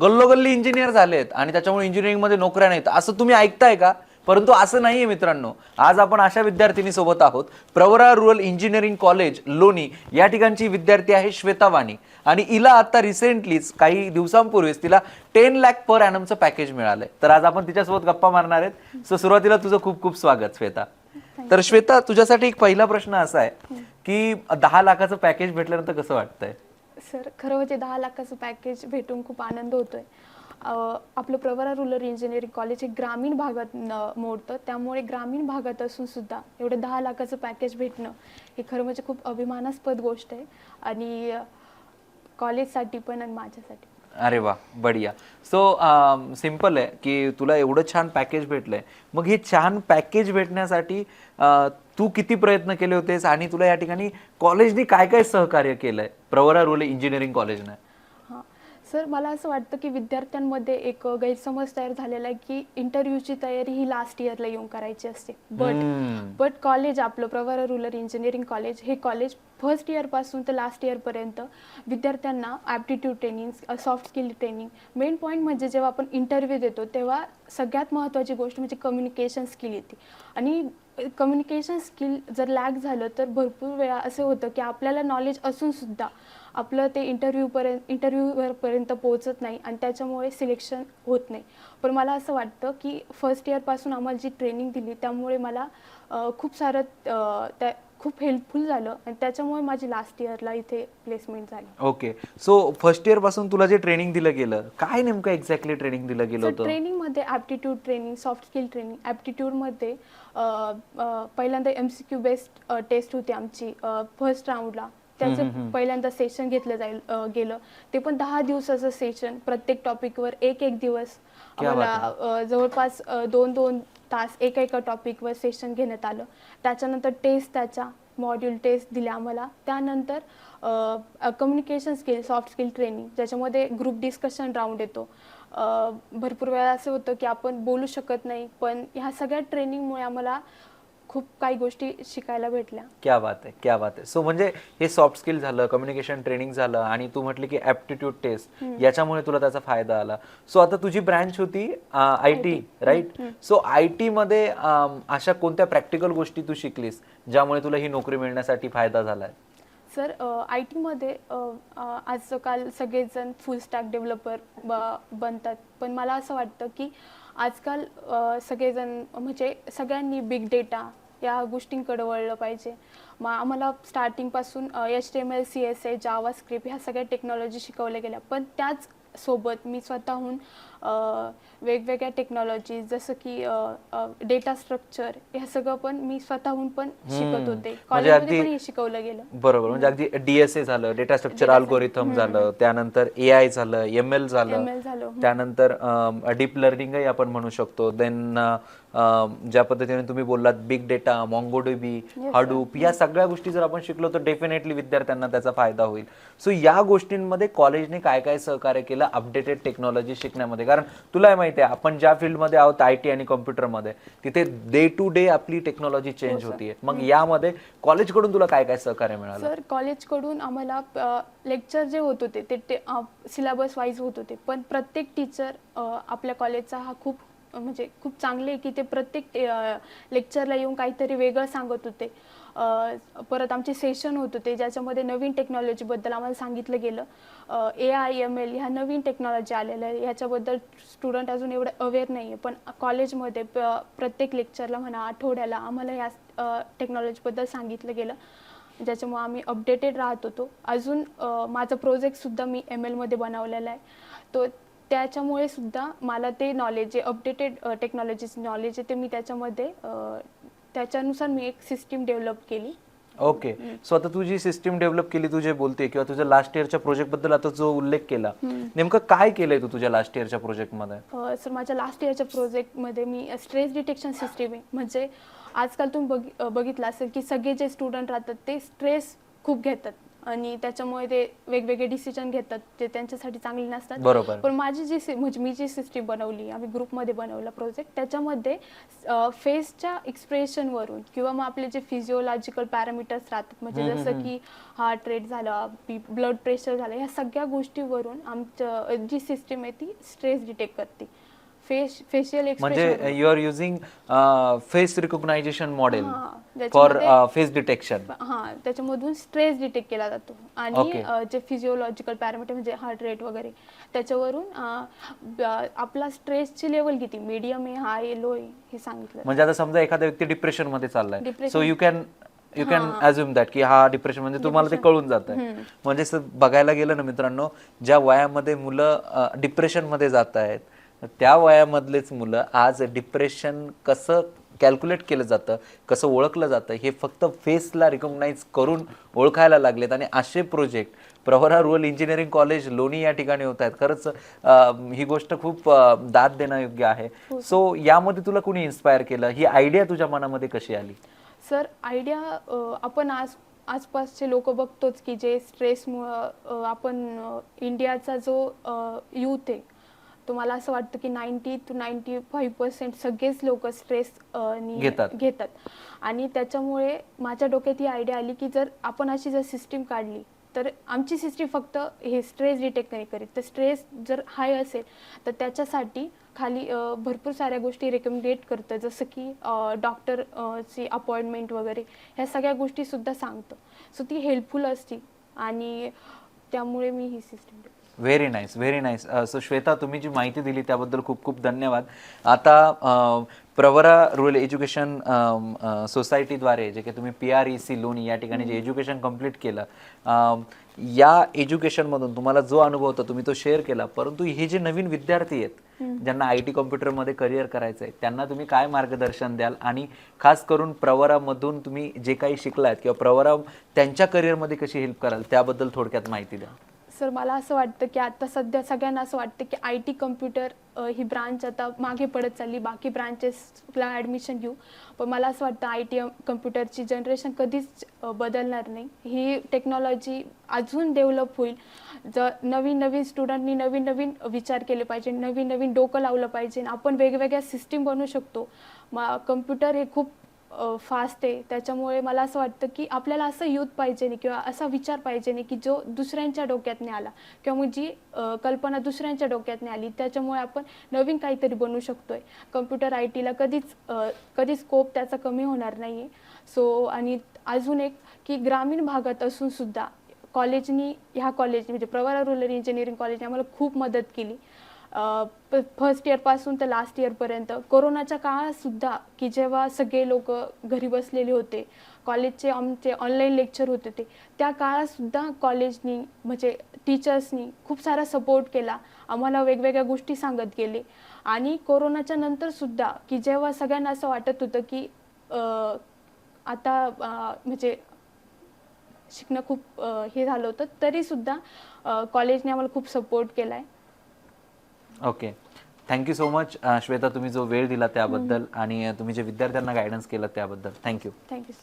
गल्लोगल्ली engineer झालेत आणि त्याच्यामुळे इंजिनिअरिंगमध्ये नोकऱ्या नाहीत. असं तुम्ही ऐकताय का? परंतु असं नाहीये मित्रांनो. आज आपण अशा विद्यार्थिनी सोबत आहोत. Pravara rural engineering college Loni. या ठिकाणची विद्यार्थी आहे श्वेता वाणी. आणि हिला आता रिसेंटलीच काही दिवसांपूर्वीच तिला टेन लॅक पर ॲनमचं पॅकेज मिळालंय. तर आज आपण तिच्यासोबत गप्पा मारणार आहेत. सो सुरुवातीला तुझं खूप खूप स्वागत श्वेता. तर श्वेता तुझ्यासाठी एक पहिला प्रश्न असा आहे की दहा लाखाचं पॅकेज भेटल्यानंतर कसं वाटतंय? सर खरं म्हणजे दहा लाखाचं पॅकेज भेटून खूप आनंद होतोय. आपलं प्रवरा रुरल इंजिनिअरिंग कॉलेज हे ग्रामीण भागात मोडतं. त्यामुळे ग्रामीण भागात असून सुद्धा एवढं दहा लाखाचं पॅकेज भेटणं हे खरं म्हणजे खूप अभिमानास्पद गोष्ट आहे. आणि कॉलेजसाठी पण आणि माझ्यासाठी अरे वा बढिया. सो सिंपल आहे की तुला एवढं छान पॅकेज भेटलंय. मग हे छान पॅकेज भेटण्यासाठी तू किती प्रयत्न केले होतेस आणि तुला या ठिकाणी कॉलेजने काय काय सहकार्य केलंय? प्रवरा रुरल इंजिनिअरिंग कॉलेजने सर मला असं वाटतं की विद्यार्थ्यांमध्ये एक गैरसमज तयार झालेला आहे की इंटरव्ह्यूची तयारी ही लास्ट इयरला येऊन करायची असते. बट. बट कॉलेज आपलं प्रवरा रुरल इंजिनिअरिंग कॉलेज हे कॉलेज फर्स्ट इयरपासून तर लास्ट इयरपर्यंत विद्यार्थ्यांना aptitude training soft skill training main point म्हणजे जेव्हा आपण इंटरव्ह्यू देतो तेव्हा सगळ्यात महत्त्वाची गोष्ट म्हणजे कम्युनिकेशन स्किल येते. आणि कम्युनिकेशन स्किल जर लॅक झालं तर भरपूर वेळा असं होतं की आपल्याला नॉलेज असून सुद्धा आपलं ते इंटरव्ह्यूपर्यंत इंटरव्ह्यूवरपर्यंत पोहोचत नाही आणि त्याच्यामुळे सिलेक्शन होत नाही. पण मला असं वाटतं की फर्स्ट इयरपासून आम्हाला जी ट्रेनिंग दिली त्यामुळे मला खूप सारं त्या खूप हेल्पफुल झालं आणि त्याच्यामुळे माझी लास्ट इयरला इथे प्लेसमेंट झाली. ओके सो फर्स्ट इयरपासून तुला जे ट्रेनिंग दिलं गेलं काय नेमकं एक्झॅक्टली ट्रेनिंग दिलं गेलं होतं? ट्रेनिंगमध्ये aptitude training soft skill training ॲप्टिट्यूडमध्ये पहिल्यांदा M C Q based test होती आमची फर्स्ट राऊंडला त्याचं पहिल्यांदा सेशन घेतलं जाईल गेलं. ते पण दहा दिवसाचं सेशन प्रत्येक टॉपिकवर एक एक दिवस. आम्हाला जवळपास दोन दोन तास एका एका टॉपिकवर सेशन घेण्यात आलं. त्याच्यानंतर टेस्ट त्याच्या मॉड्यूल टेस्ट दिल्या आम्हाला. त्यानंतर communication skill soft skill training ज्याच्यामध्ये ग्रुप डिस्कशन राऊंड येतो. भरपूर वेळा असं होतं की आपण बोलू शकत नाही पण ह्या सगळ्या ट्रेनिंगमुळे आम्हाला खूप काही गोष्टी शिकायला भेटल्या. क्या बात आहे क्या बात आहे. सो म्हणजे हे सॉफ्ट स्किल झालं कम्युनिकेशन ट्रेनिंग झालं आणि तू म्हटली की ऍप्टिट्यूड टेस्ट याच्यामुळे तुला त्याचा फायदा आला. सो आता तुझी ब्रँच होती I T right so I T मध्ये अशा कोणत्या प्रॅक्टिकल गोष्टी तू शिकलीस ज्यामुळे तुला ही नोकरी मिळण्यासाठी फायदा झालाय? सर आय टीमध्ये आजकाल सगळेजण फुल स्टॅक डेव्हलपर ब बनतात. पण मला असं वाटतं की आजकाल सगळेजण म्हणजे सगळ्यांनी बिग डेटा या गोष्टींकडे वळलं पाहिजे. मग आम्हाला स्टार्टिंगपासून H T M L C S A Java script ह्या सगळ्या टेक्नॉलॉजी शिकवल्या गेल्या. पण त्याच सोबत मी स्वतःहून वेगवेगळ्या टेक्नॉलॉजी जसं की डेटा स्ट्रक्चर ह्या सगळं पण मी स्वतःहून पण शिकत होते. म्हणजे कॉलेजमध्ये अगदी- पण हे शिकवलं गेलं. बरोबर. म्हणजे अगदी डीएसए झालं डेटा स्ट्रक्चर अल्गोरिथम झालं त्यानंतर ए आय झालं एम एल झालं. त्यानंतर डीप लर्निंगही आपण म्हणू शकतो. देन ज्या पद्धतीने तुम्ही बोललात बिग डेटा मॉंगोडीबी हाडूप या सगळ्या गोष्टी जर आपण शिकलो तर डेफिनेटली विद्यार्थ्यांना त्याचा फायदा होईल. सो या गोष्टींमध्ये कॉलेजने काय काय सहकार्य केलं? अपडेटेड टेक्नॉलॉजी शिकण्यामध्ये. कारण तुला माहिती आहे आपण ज्या फील्डमध्ये आहोत आय टी आणि कॉम्प्युटरमध्ये तिथे डे टू डे आपली टेक्नॉलॉजी चेंज होतीये. मग यामध्ये कॉलेजकडून तुला काय काय सहकार्य मिळालं? सर कॉलेजकडून आम्हाला लेक्चर जे होत होते ते सिलेबस वाईज होत होते. पण प्रत्येक टीचर आपल्या कॉलेजचा हा खूप म्हणजे खूप चांगले आहे की ते प्रत्येक लेक्चरला येऊन काहीतरी वेगळं सांगत होते. परत आमचे सेशन होत होते ज्याच्यामध्ये नवीन टेक्नॉलॉजीबद्दल आम्हाला सांगितलं गेलं. ए आय एम एल ह्या नवीन टेक्नॉलॉजी आलेल्या आहे ह्याच्याबद्दल स्टुडंट अजून एवढं अवेअर नाही आहे पण कॉलेजमध्ये प- प्रत्येक लेक्चरला म्हणा आठवड्याला आम्हाला या टेक्नॉलॉजीबद्दल सांगितलं गेलं. ज्याच्यामुळे आम्ही अपडेटेड राहत होतो. अजून माझा प्रोजेक्टसुद्धा मी एम एलमध्ये बनवलेला आहे. तो त्याच्यामुळे सुद्धा मला ते नॉलेज जे अपडेटेड टेक्नॉलॉजीच नॉलेज आहे ते मी त्याच्यामध्ये त्याच्यानुसार मी एक सिस्टीम डेव्हलप केली. ओके सो आता तू जी सिस्टीम डेव्हलप केली तू जे बोलते किंवा तुझ्या लास्ट इयरच्या प्रोजेक्टबद्दल आता जो उल्लेख केला नेमकं काय केलंय तू तुझ्या लास्ट इयरच्या प्रोजेक्टमध्ये अ, सर माझ्या लास्ट इयरच्या प्रोजेक्टमध्ये मी स्ट्रेस डिटेक्शन सिस्टीम आहे. म्हणजे आजकाल तुम्ही बघितलं असेल की सगळे जे स्टुडंट राहतात ते स्ट्रेस खूप घेतात. आणि त्याच्यामुळे ते वेगवेगळे डिसिजन घेतात जे त्यांच्यासाठी चांगले नसतात. बरोबर. पण माझी जी सि- म्हणजे मी जी सिस्टीम बनवली आम्ही ग्रुपमध्ये बनवला प्रोजेक्ट त्याच्यामध्ये फेसच्या एक्सप्रेशनवरून किंवा मग आपले जे फिजिओलॉजिकल पॅरामीटर्स राहतात म्हणजे जसं की हार्ट रेट झालं ब्लड प्रेशर झालं ह्या सगळ्या गोष्टीवरून आमचं जी सिस्टीम आहे ती स्ट्रेस डिटेक्ट करते. फेस फेशियल म्हणजे you are using face recognition model for face detection हा त्याच्यामधून स्ट्रेस डिटेक्ट केला जातो आणि जे फिजिओलॉजिकल पॅरामीटर म्हणजे हार्ट रेट वगैरे त्याच्यावरून आपला स्ट्रेसची लेवल किती मीडियम आहे हाय लो आहे हे सांगितलं म्हणजे आता समजा एखादा व्यक्ती डिप्रेशनमध्ये चाललाय. So you can you can. Assume that की हा डिप्रेशन म्हणजे तुम्हाला ते. कळून जात आहे. म्हणजे बघायला गेलं ना मित्रांनो ज्या वयामध्ये मुलं डिप्रेशनमध्ये जात आहेत त्या वयामधलेच मुलं आज डिप्रेशन कसं कॅल्क्युलेट केलं जातं कसं ओळखलं जातं हे फक्त फेसला रिकॉग्नाइज करून ओळखायला लागलेत. आणि असे project Pravara rural engineering college Loni या ठिकाणी होत आहेत. खरंच ही गोष्ट खूप दाद देणं योग्य आहे सो यामध्ये तुला कुणी इन्स्पायर केलं? ही आयडिया तुझ्या मनामध्ये कशी आली? सर आयडिया आपण आज आसपासचे लोक बघतोच की जे स्ट्रेसमुळं आपण इंडियाचा जो यूथ आहे तो मला असं वाटतं की ninety two ninety five percent सगळेच लोक स्ट्रेस घेतात. घेतात. आणि त्याच्यामुळे माझ्या डोक्यात ही आयडिया आली की जर आपण अशी जर सिस्टीम काढली तर आमची सिस्टीम फक्त हे स्ट्रेस डिटेक्ट नाही करीत. तर स्ट्रेस जर हाय असेल तर त्याच्यासाठी खाली भरपूर साऱ्या गोष्टी रेकमेंडेट करतं. जसं की डॉक्टर ची अपॉइंटमेंट वगैरे ह्या सगळ्या गोष्टी सुद्धा सांगतं. सो ती हेल्पफुल असती. आणि त्यामुळे मी ही system very nice very nice so Shweta तुम्ही जी माहिती दिली त्याबद्दल खूप खूप धन्यवाद. आता अं, प्रवरा रुरल एज्युकेशन सोसायटीद्वारे जे काही तुम्ही पी आर ई सी लोणी या ठिकाणी जे एज्युकेशन कंप्लीट केलं अं, या एज्युकेशनमधून तुम्हाला जो अनुभव होता तुम्ही तो शेअर केला. परंतु हे जे नवीन विद्यार्थी आहेत ज्यांना आय टी कॉम्प्युटरमध्ये करिअर करायचं आहे त्यांना तुम्ही काय मार्गदर्शन द्याल? आणि खास करून प्रवरामधून तुम्ही जे काही शिकलात किंवा प्रवरा त्यांच्या करिअरमध्ये कशी हेल्प कराल त्याबद्दल थोडक्यात माहिती द्या. सर मला असं वाटतं की आता सध्या सगळ्यांना असं वाटतं की आय टी कम्प्युटर ही ब्रांच आता मागे पडत चालली बाकी ब्रांचेसला ॲडमिशन घेऊ. पण मला असं वाटतं आय टी कम्प्युटरची जनरेशन कधीच बदलणार नाही. ही टेक्नॉलॉजी अजून डेव्हलप होईल. जर नवीन नवीन स्टुडंटनी नवीन नवीन विचार केले पाहिजे नवीन नवीन डोकं लावलं पाहिजे. आपण वेगवेगळ्या सिस्टीम बनवू शकतो. मा कम्प्युटर हे खूप फास्ट आहे. त्याच्यामुळे मला असं वाटतं की आपल्याला असं यूथ पाहिजे नाही किंवा असा विचार पाहिजे नाही की जो दुसऱ्यांच्या डोक्यात नाही आला. किंवा मग जी कल्पना दुसऱ्यांच्या डोक्यात नाही आली त्याच्यामुळे आपण नवीन काहीतरी बनवू शकतोय. कम्प्युटर आय टीला कधीच कधी कधीच स्कोप त्याचा कमी होणार नाही आहे सो आणि अजून एक की ग्रामीण भागात असून सुद्धा कॉलेजनी ह्या कॉलेज म्हणजे प्रवरा रुरल इंजिनिअरिंग कॉलेजने आम्हाला खूप मदत केली. फर्स्ट इयरपासून तर लास्ट इयरपर्यंत कोरोनाच्या काळात सुद्धा की जेव्हा सगळे लोक घरी बसलेले होते कॉलेजचे आमचे ऑनलाईन लेक्चर होते ते त्या काळात सुद्धा कॉलेजनी म्हणजे टीचर्सनी खूप सारा सपोर्ट केला. आम्हाला वेगवेगळ्या गोष्टी सांगत गेले. आणि कोरोनाच्या नंतर सुद्धा की जेव्हा सगळ्यांना असं वाटत होतं की आता म्हणजे शिकणं खूप हे झालं होतं तरीसुद्धा कॉलेजने आम्हाला खूप सपोर्ट केला आहे okay thank you so much Shweta तुम्ही जो वेळ दिला त्याबद्दल आणि तुम्ही जे विद्यार्थ्यांना गायडन्स केलं त्याबद्दल. Thank you thank you